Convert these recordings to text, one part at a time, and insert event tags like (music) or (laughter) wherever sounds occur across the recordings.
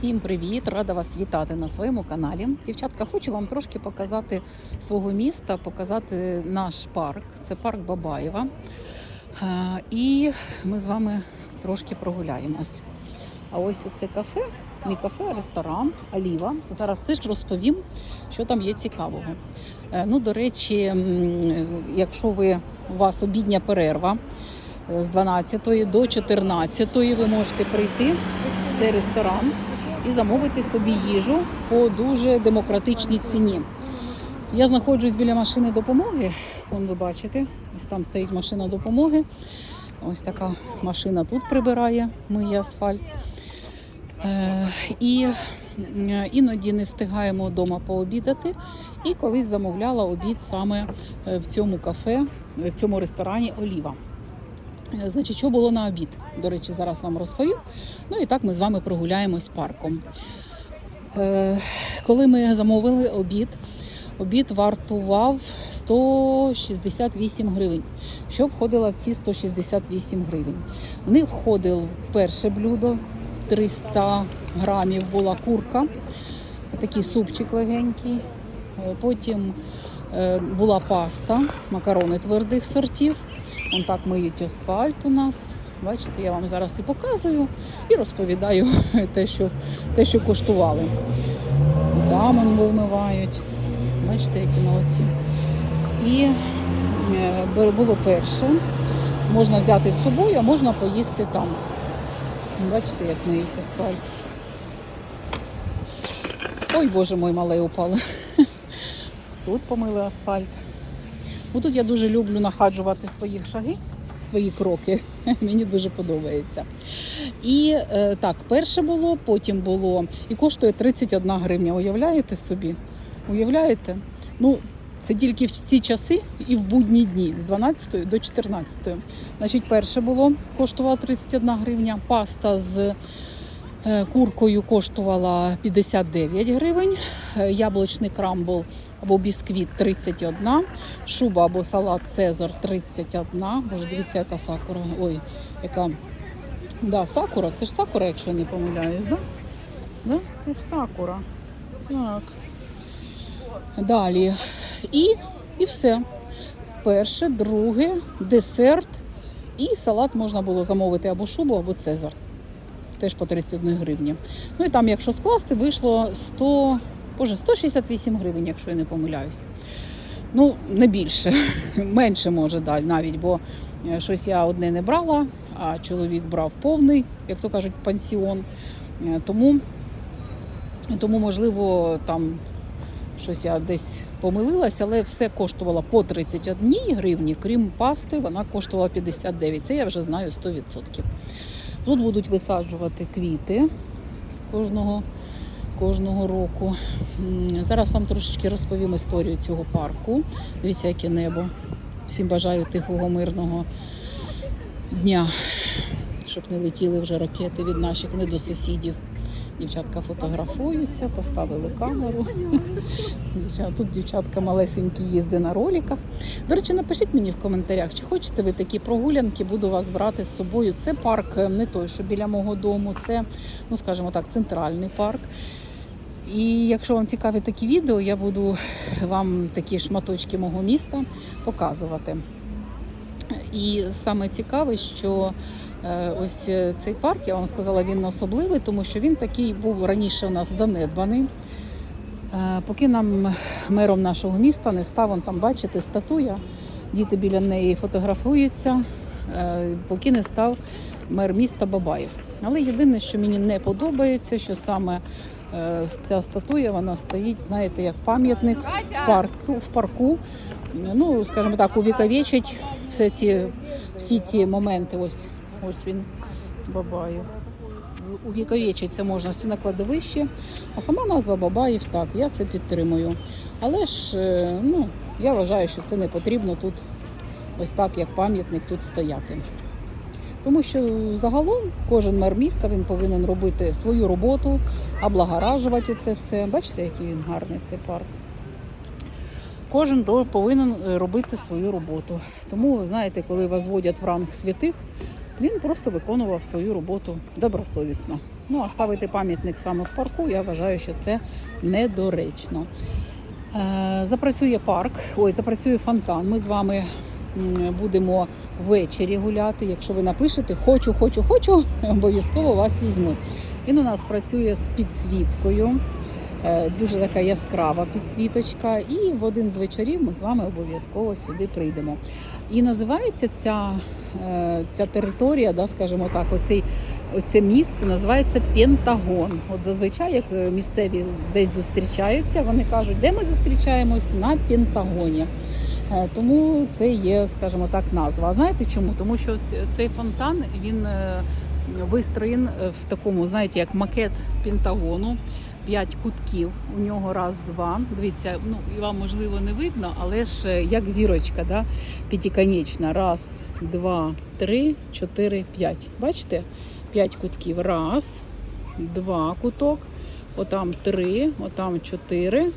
Всім привіт! Рада вас вітати на своєму каналі. Дівчатка, хочу вам трошки показати свого міста, показати наш парк. Це парк Бабаєва. Е, І ми з вами трошки прогуляємось. А ось це кафе, не кафе, а ресторан Аліва. Зараз теж розповім, що там є цікавого. Е, Ну, до речі, якщо ви у вас обідня перерва е, з 12 до 14 ви можете прийти в цей ресторан і замовити собі їжу по дуже демократичній ціні. Я знаходжусь біля машини допомоги. Вон ви бачите, ось там стоїть машина допомоги. Ось така машина тут прибирає, миє асфальт. Е, і е, іноді не встигаємо вдома пообідати. І колись замовляла обід саме е, в цьому кафе, в цьому ресторані Оліва. Е, Значить, що було на обід? До речі, зараз вам розповім. Ну і так ми з вами прогуляємось парком. Е, коли ми замовили обід, обід вартував 168 гривень. Що входило в ці 168 гривень? В них входило перше блюдо 300 грамів була курка, такий супчик легенький. Е, Потім е, була паста, макарони твердих сортів. Вон так миють асфальт у нас. Бачите, я вам зараз і показую, і розповідаю (laughs) те, що, те, що коштували. Там он вимивають. Бачите, які молодці. І е, було перше. Можна взяти з собою, а можна поїсти там. Бачите, як миють асфальт. Ой, боже мой, мале упало. (laughs) Тут помили асфальт. Ну, тут я дуже люблю нахаджувати свої шаги, свої кроки. (laughs) Мені дуже подобається. І е, так, перше було, потім було. І коштує 31 гривня. Уявляєте собі? Уявляєте? Ну, це тільки в ці часи і в будні дні з 12 до 14. Значить, перше було коштувало 31 гривня. Паста з куркою коштувала 59 гривень. Е, Яблучний крамбл або бісквіт 31, шуба або салат Цезар 31. Боже, дивіться, яка сакура. Ой, яка. Да, сакура, це ж сакура, якщо я не помиляюсь, да? Да? Це ж сакура. Так. Далі. І, і все. Перше, друге, десерт і салат можна було замовити або шубу, або цезар. Теж по 31 гривні. Ну і там, якщо скласти, вийшло 100, боже, 168 гривень, якщо я не помиляюсь. Ну, не більше, (laughs) менше може далі навіть, бо е, щось я одне не брала, а чоловік брав повний, як то кажуть, пансіон. Е, Тому, тому можливо, там щось я десь помилилась, але все коштувало по 31 гривні, крім пасти, вона коштувала 59. Це я вже знаю 100%. Тут будуть висаджувати квіти кожного, кожного року. Зараз вам трошечки розповім історію цього парку. Дивіться, яке небо. Всім бажаю тихого мирного дня, щоб не летіли вже ракети від наших не до сусідів. Дівчатка фотографуються, поставили камеру. Тут дівчатка малесенькі їздить на роликах. До речі, напишіть мені в коментарях, чи хочете ви такі прогулянки, буду вас брати з собою. Це парк е, не той, що біля мого дому, це, ну скажімо так, центральний парк. І якщо вам цікаві такі відео, я буду вам такі шматочки мого міста показувати. І саме цікаве, що ось е, цей парк, я вам сказала, він особливий, тому що він такий був раніше у нас занедбаний. Е, Поки нам мером нашого міста не став, он там бачите, статуя, діти біля неї фотографуються, е, поки не став мер міста Бабаєв. Але єдине, що мені не подобається, що саме е, ця статуя вона стоїть, знаєте, як пам'ятник в парку, в парку. Ну, скажімо так, увіковічить всі ці, всі ці моменти. Ось, ось він Бабаєв. Увіковічить це можна всі на кладовищі. А сама назва Бабаїв, так, я це підтримую. Але ж е, ну, я вважаю, що це не потрібно тут ось так, як пам'ятник, тут стояти. Тому що загалом кожен мер міста він повинен робити свою роботу, облагоражувати це все. Бачите, який він гарний цей парк. Кожен повинен е, робити свою роботу. Тому, знаєте, коли вас вводять в ранг святих, він просто виконував свою роботу добросовісно. Ну а ставити пам'ятник саме в парку, я вважаю, що це недоречно. Е, Запрацює парк, ой, запрацює фонтан. Ми з вами будемо ввечері гуляти. Якщо ви напишете хочу, хочу, хочу, (laughs) обов'язково вас візьму. Він у нас працює з підсвіткою. Е, Дуже така яскрава підсвіточка, і в один з вечорів ми з вами обов'язково сюди прийдемо. І називається ця, е, ця територія, да, скажімо так, оцей, оце місце називається Пентагон. От зазвичай, як е, місцеві десь зустрічаються, вони кажуть, де ми зустрічаємось на Пентагоні. Тому це є, скажімо так, назва. А знаєте чому? Тому що цей фонтан він вистроєн в такому, знаєте, як макет Пентагону. П'ять кутків. У нього раз, два. Дивіться, ну і вам можливо не видно, але ж е, як зірочка, да? п'ятиконечна. Раз, два, три, чотири, п'ять. Бачите? П'ять кутків. Раз, два куток, отам три, отам чотири.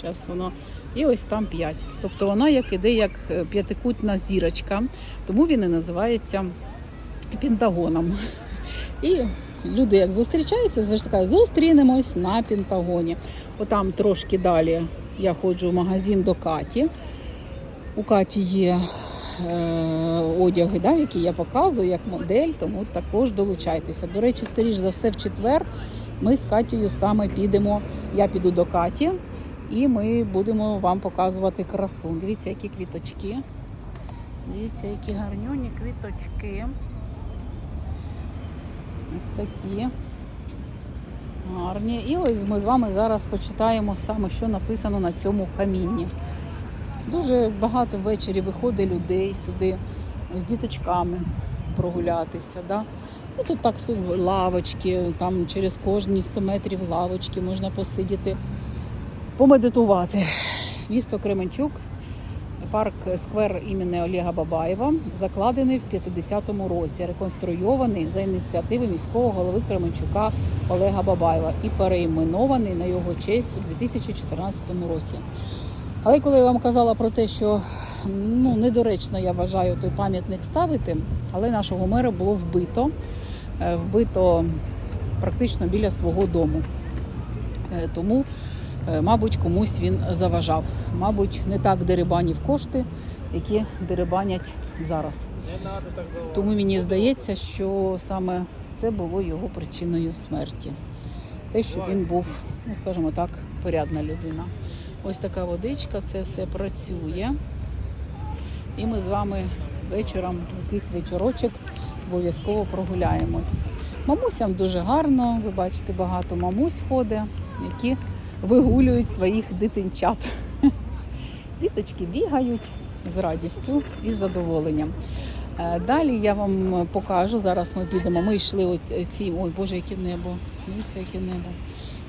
Зараз воно. І ось там п'ять. Тобто вона як іде як е, п'ятикутна зірочка. Тому він і називається Пентагоном. І люди, як зустрічаються, завжди кажуть, зустрінемось на Пентагоні. Отам трошки далі я ходжу в магазин до Каті. У Каті є е, одяги, да, які я показую як модель, тому також долучайтеся. До речі, скоріш за все, в четвер ми з Катєю саме підемо. Я піду до Каті і ми будемо вам показувати красу. Дивіться, які квіточки. Дивіться, які гарнюні квіточки. Ось такі. Гарні. І ось ми з вами зараз почитаємо саме, що написано на цьому камінні. Дуже багато ввечері виходить людей сюди з діточками прогулятися. Да? Ну, тут так лавочки, там через кожні 100 метрів лавочки можна посидіти, помедитувати. Місто Кременчук, парк сквер імені Олега Бабаєва, закладений в 50-му році, реконструйований за ініціативи міського голови Кременчука Олега Бабаєва і переіменований на його честь у 2014 році. Але коли я вам казала про те, що ну, недоречно я вважаю той пам'ятник ставити, але нашого мера було вбито, Е, вбито практично біля свого дому. Е, Тому, мабуть, комусь він заважав. Мабуть, не так дерибанів кошти, які дерибанять зараз. Тому мені здається, що саме це було його причиною смерті. Те, що він був, ну скажімо так, порядна людина. Ось така водичка, це все працює. І ми з вами вечором, якийсь вечорочок, обов'язково прогуляємось. Мамусям дуже гарно, ви бачите, багато мамусь ходить, які вигулюють своїх дитинчат. Діточки бігають з радістю і задоволенням. Е, Далі я вам покажу. Зараз ми підемо. Ми йшли оці- Ой, Боже, яке небо! Дивіться, яке небо.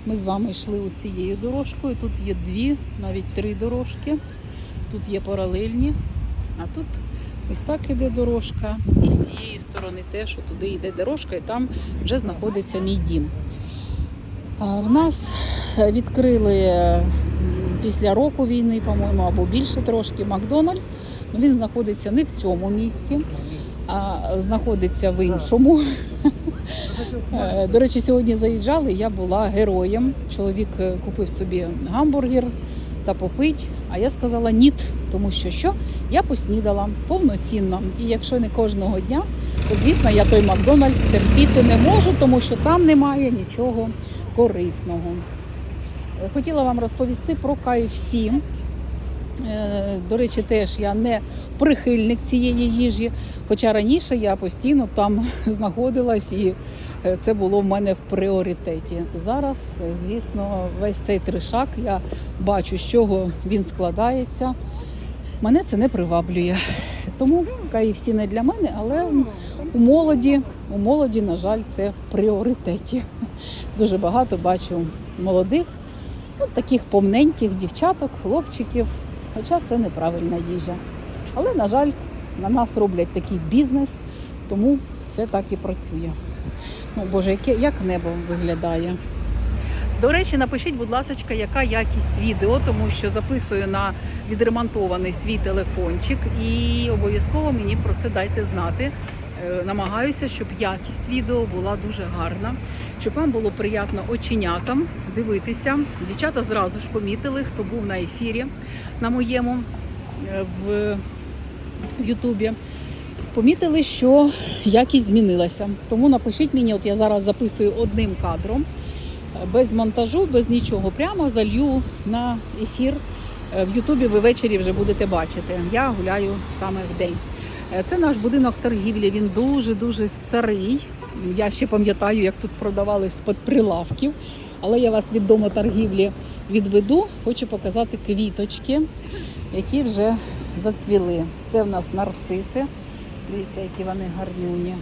Ми з вами йшли цією дорожкою. Тут є дві, навіть три дорожки. Тут є паралельні, а тут ось так іде дорожка. І з тієї сторони теж туди йде дорожка, і там вже знаходиться мій дім. А В нас відкрили після року війни, по-моєму, або більше трошки Макдональдс. Ну, Він знаходиться не в цьому місці, а знаходиться в іншому. Е, До речі, сьогодні заїжджали, я була героєм. Чоловік е, купив собі гамбургер та попить. А я сказала ніт, тому що що я поснідала повноцінно. І якщо не кожного дня, то звісно я той Макдональдс терпіти не можу, тому що там немає нічого корисного. Хотіла вам розповісти про KFC. Е, До речі, теж я не прихильник цієї їжі, хоча раніше я постійно там (laughs) знаходилась і е, це було в мене в пріоритеті. Зараз, звісно, весь цей тришак я бачу, з чого він складається. Мене це не приваблює. Тому KFC не для мене, але у молоді, у молоді, на жаль, це в пріоритеті. Дуже багато бачу молодих, от таких помненьких дівчаток, хлопчиків. Хоча це неправильна їжа. Але, на жаль, на нас роблять такий бізнес, тому це так і працює. Ну, Боже, яке, як небо виглядає. До речі, напишіть, будь ласка, яка якість відео, тому що записую на відремонтований свій телефончик і обов'язково мені про це дайте знати. Е, Намагаюся, щоб якість відео була дуже гарна. Щоб вам було приємно оченятам дивитися. Дівчата зразу ж помітили, хто був на ефірі на моєму е, в, Ютубі. Помітили, що якість змінилася. Тому напишіть мені, от я зараз записую одним кадром, без монтажу, без нічого. Прямо залью на ефір. Е, В Ютубі ви ввечері вже будете бачити. Я гуляю саме в день. Е, Це наш будинок торгівлі. Він дуже-дуже старий. Я ще пам'ятаю, як тут продавали з-під прилавків. Але я вас від дому торгівлі відведу. Хочу показати квіточки, які вже зацвіли. Це в нас нарциси. Дивіться, які вони гарнюні.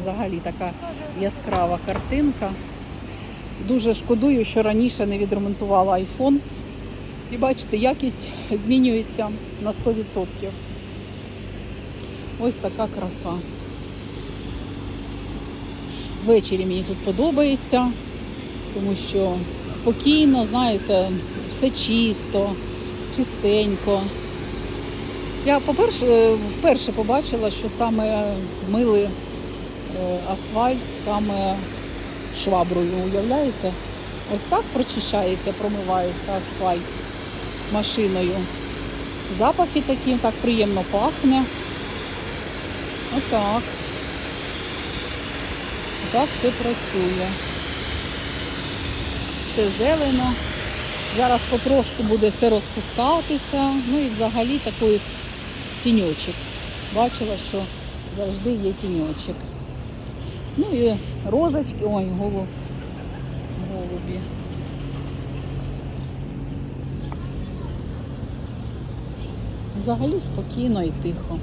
Взагалі така яскрава картинка. Дуже шкодую, що раніше не відремонтувала айфон. І бачите, якість змінюється на 100%. Ось така краса. Ввечері мені тут подобається, тому що спокійно, знаєте, все чисто, чистенько. Я, по-перше, вперше побачила, що саме мили е, асфальт саме шваброю, уявляєте? Ось так прочищається, промивається асфальт машиною. Запахи такі, так приємно пахне. Отак. Так це працює. Все зелено. Зараз потрошку буде все розпускатися. Ну і взагалі такий тіньочок. Бачила, що завжди є тіньочок. Ну і розочки, ой, голуб, голубі. Взагалі спокійно і тихо.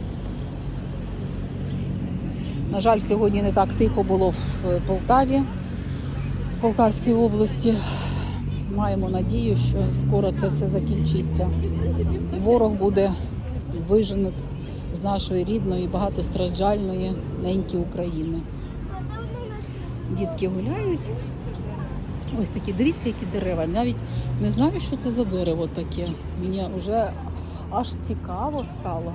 На жаль, сьогодні не так тихо було в Полтаві, в Полтавській області. Маємо надію, що скоро це все закінчиться. Ворог буде вижений з нашої рідної, багатостраждальної неньки України. Дітки гуляють. Ось такі, дивіться, які дерева. Навіть не знаю, що це за дерево таке. Мені вже аж цікаво стало.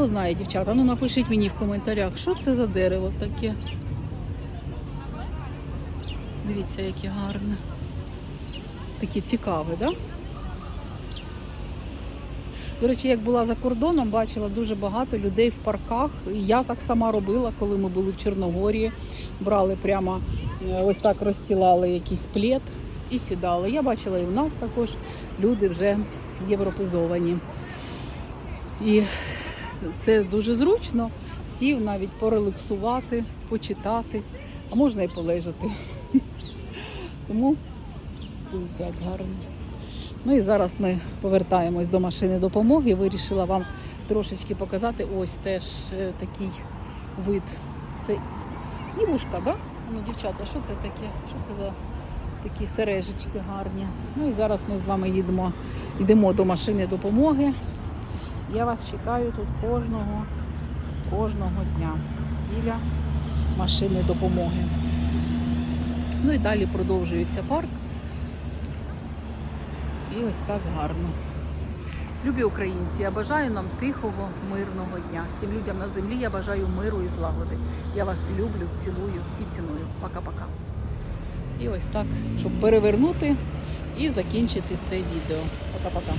Хто знає, дівчата, ну напишіть мені в коментарях, що це за дерево таке. Дивіться, яке гарне. Таке цікаве? Да? До речі, як була за кордоном, бачила дуже багато людей в парках. Я так сама робила, коли ми були в Чорногорії. Брали прямо е, ось так розстілали якийсь плед і сідали. Я бачила і в нас також люди вже європезовані. І це дуже зручно. Сів навіть порелаксувати, почитати, а можна і полежати. (laughs) Тому дивіться, як гарно. Ну і зараз ми повертаємось до машини допомоги. Вирішила вам трошечки показати ось теж е, такий вид. Це івушка, так? Да? Ну, дівчата, що це таке? Що це за такі сережечки гарні? Ну і зараз ми з вами їдемо, йдемо до машини допомоги. Я вас чекаю тут кожного, кожного дня біля машини допомоги. Ну і далі продовжується парк. І ось так гарно. Любі українці, я бажаю нам тихого, мирного дня. Всім людям на землі я бажаю миру і злагоди. Я вас люблю, цілую і ціную. Пока-пока. І ось так, щоб перевернути і закінчити це відео. Пока-пока.